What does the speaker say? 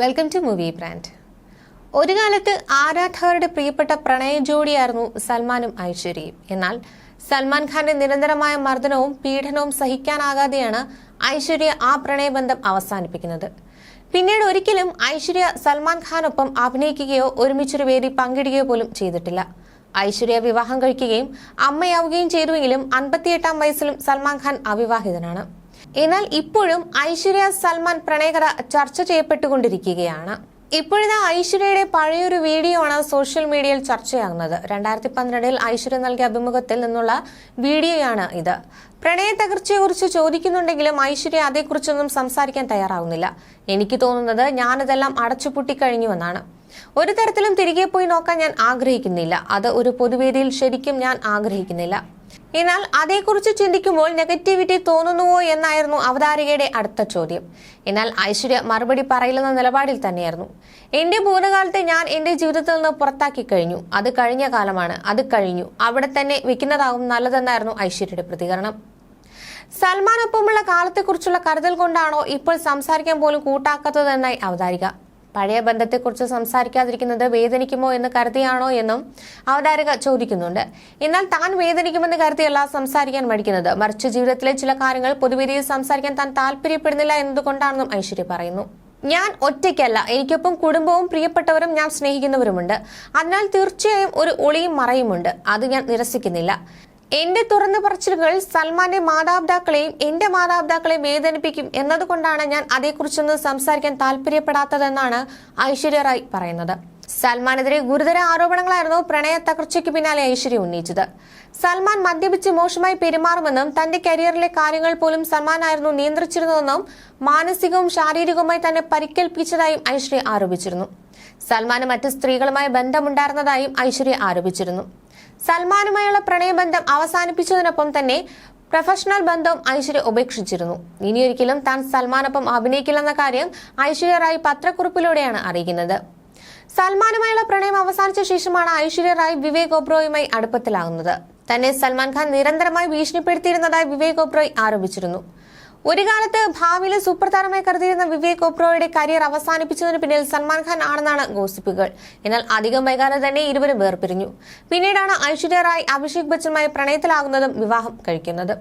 Welcome to movie brand ഒരു കാലത്ത് ആരാധകരുടെ പ്രിയപ്പെട്ട പ്രണയ ജോഡിയായിരുന്നു സൽമാനും ഐശ്വര്യയും. എന്നാൽ സൽമാൻ ഖാന്റെ നിരന്തരമായ മർദ്ദനവും പീഡനവും സഹിക്കാനാകാതെയാണ് ഐശ്വര്യ ആ പ്രണയബന്ധം അവസാനിപ്പിക്കുന്നത്. പിന്നീട് ഒരിക്കലും ഐശ്വര്യ സൽമാൻ ഖാനൊപ്പം അഭിനയിക്കുകയോ ഒരുമിച്ചൊരു വേദി പങ്കിടുകയോ പോലും ചെയ്തിട്ടില്ല. ഐശ്വര്യ വിവാഹം കഴിക്കുകയും അമ്മയാവുകയും ചെയ്തുവെങ്കിലും അൻപത്തിയെട്ടാം വയസ്സിലും സൽമാൻ ഖാൻ അവിവാഹിതനാണ്. എന്നാൽ ഇപ്പോഴും ഐശ്വര്യ സൽമാൻ പ്രണയകഥ ചർച്ച ചെയ്യപ്പെട്ടുകൊണ്ടിരിക്കുകയാണ്. ഇപ്പോഴത്തെ ഐശ്വര്യയുടെ പഴയൊരു വീഡിയോ ആണ് സോഷ്യൽ മീഡിയയിൽ ചർച്ചയാകുന്നത്. രണ്ടായിരത്തി പന്ത്രണ്ടിൽ ഐശ്വര്യ നൽകിയ അഭിമുഖത്തിൽ നിന്നുള്ള വീഡിയോയാണ് ഇത്. പ്രണയ തകർച്ചയെക്കുറിച്ച് ചോദിക്കുന്നുണ്ടെങ്കിലും ഐശ്വര്യ അതേക്കുറിച്ചൊന്നും സംസാരിക്കാൻ തയ്യാറാവുന്നില്ല. എനിക്ക് തോന്നുന്നത് ഞാനിതെല്ലാം അടച്ചുപൂട്ടി കഴിഞ്ഞുവെന്നാണ് ഒരു തരത്തിലും തിരികെ പോയി നോക്കാൻ ഞാൻ ആഗ്രഹിക്കുന്നില്ല. അത് ഒരു പൊതുവേദിയിൽ ശരിക്കും ഞാൻ ആഗ്രഹിക്കുന്നില്ല. എന്നാൽ അതേക്കുറിച്ച് ചിന്തിക്കുമ്പോൾ നെഗറ്റിവിറ്റി തോന്നുന്നുവോ എന്നായിരുന്നു അവതാരികയുടെ അടുത്ത ചോദ്യം. എന്നാൽ ഐശ്വര്യ മറുപടി പറയില്ലെന്ന നിലപാടിൽ തന്നെയായിരുന്നു. എന്റെ ഭൂതകാലത്തെ ഞാൻ എന്റെ ജീവിതത്തിൽ നിന്ന് പുറത്താക്കി കഴിഞ്ഞു. അത് കഴിഞ്ഞ കാലമാണ്. അത് കഴിഞ്ഞു. അവിടെ തന്നെ വെക്കുന്നതാകും നല്ലതെന്നായിരുന്നു ഐശ്വര്യയുടെ പ്രതികരണം. സൽമാനൊപ്പമുള്ള കാലത്തെക്കുറിച്ചുള്ള കരുതൽ കൊണ്ടാണോ ഇപ്പോൾ സംസാരിക്കാൻ പോലും കൂട്ടാക്കാത്തതെന്നായി അവതാരിക. പഴയ ബന്ധത്തെക്കുറിച്ച് സംസാരിക്കാതിരിക്കുന്നത് വേദനിക്കുമോ എന്ന് കരുതിയാണോ എന്നും അവതാരക ചോദിക്കുന്നുണ്ട്. എന്നാൽ താൻ വേദനിക്കുമെന്ന് കരുതിയല്ല സംസാരിക്കാൻ മടിക്കുന്നത്. മറിച്ച് ജീവിതത്തിലെ ചില കാര്യങ്ങൾ പൊതുവേദിയിൽ സംസാരിക്കാൻ താൻ താല്പര്യപ്പെടുന്നില്ല എന്നതുകൊണ്ടാണെന്നും ഐശ്വര്യ പറയുന്നു. ഞാൻ ഒറ്റയ്ക്കല്ല. എനിക്കൊപ്പം കുടുംബവും പ്രിയപ്പെട്ടവരും ഞാൻ സ്നേഹിക്കുന്നവരുമുണ്ട്. അതിനാൽ തീർച്ചയായും ഒരു ഒളിയും മറയുമുണ്ട്. അത് ഞാൻ നിരസിക്കുന്നില്ല. എന്റെ തുറന്നു പറച്ചിലുകൾ സൽമാന്റെ മാതാപിതാക്കളെയും എന്റെ മാതാപിതാക്കളെയും വേദനിപ്പിക്കും എന്നതുകൊണ്ടാണ് ഞാൻ അതേക്കുറിച്ചൊന്നും സംസാരിക്കാൻ താല്പര്യപ്പെടാത്തതെന്നാണ് ഐശ്വര്യ റായ് പറയുന്നത്. സൽമാനെതിരെ ഗുരുതര ആരോപണങ്ങളായിരുന്നു പ്രണയ തകർച്ചയ്ക്ക് പിന്നാലെ ഐശ്വര്യ ഉന്നയിച്ചത്. സൽമാൻ മദ്യപിച്ച് മോശമായി പെരുമാറുമെന്നും തന്റെ കരിയറിലെ കാര്യങ്ങൾ പോലും സൽമാൻ ആയിരുന്നു നിയന്ത്രിച്ചിരുന്നതെന്നും മാനസികവും ശാരീരികവുമായി തന്നെ പരിക്കേൽപ്പിച്ചതായും ഐശ്വര്യ ആരോപിച്ചിരുന്നു. സൽമാന് മറ്റ് സ്ത്രീകളുമായി ബന്ധമുണ്ടായിരുന്നതായും ഐശ്വര്യ ആരോപിച്ചിരുന്നു. സൽമാനുമായുള്ള പ്രണയബന്ധം അവസാനിപ്പിച്ചതിനൊപ്പം തന്നെ പ്രൊഫഷണൽ ബന്ധവും ഐശ്വര്യ ഉപേക്ഷിച്ചിരുന്നു. ഇനിയൊരിക്കലും താൻ സൽമാനൊപ്പം അഭിനയിക്കില്ലെന്ന കാര്യം ഐശ്വര്യ റായ് പത്രക്കുറിപ്പിലൂടെയാണ് അറിയിക്കുന്നത്. സൽമാനുമായുള്ള പ്രണയം അവസാനിച്ച ശേഷമാണ് ഐശ്വര്യ റായ് വിവേക് ഒബ്രോയുമായി അടുപ്പത്തിലാകുന്നത്. തന്നെ സൽമാൻ ഖാൻ നിരന്തരമായി ഭീഷണിപ്പെടുത്തിയിരുന്നതായി വിവേക് ഒബ്രോയ് ആരോപിച്ചിരുന്നു. ഒരു കാലത്ത് ഭാവിയിൽ സൂപ്പർ താരമായി കരുതിയിരുന്ന വിവേക് ഒബ്രോയുടെ കരിയർ അവസാനിപ്പിച്ചതിന് പിന്നിൽ സൽമാൻ ഖാൻ ആണെന്നാണ് ഗോസിപ്പുകൾ. എന്നാൽ അധികം വൈകാതെ തന്നെ ഇരുവരും വേർപിരിഞ്ഞു. പിന്നീടാണ് ഐശ്വര്യ റായ് അഭിഷേക് ബച്ചനുമായി പ്രണയത്തിലാകുന്നതും വിവാഹം കഴിക്കുന്നതും.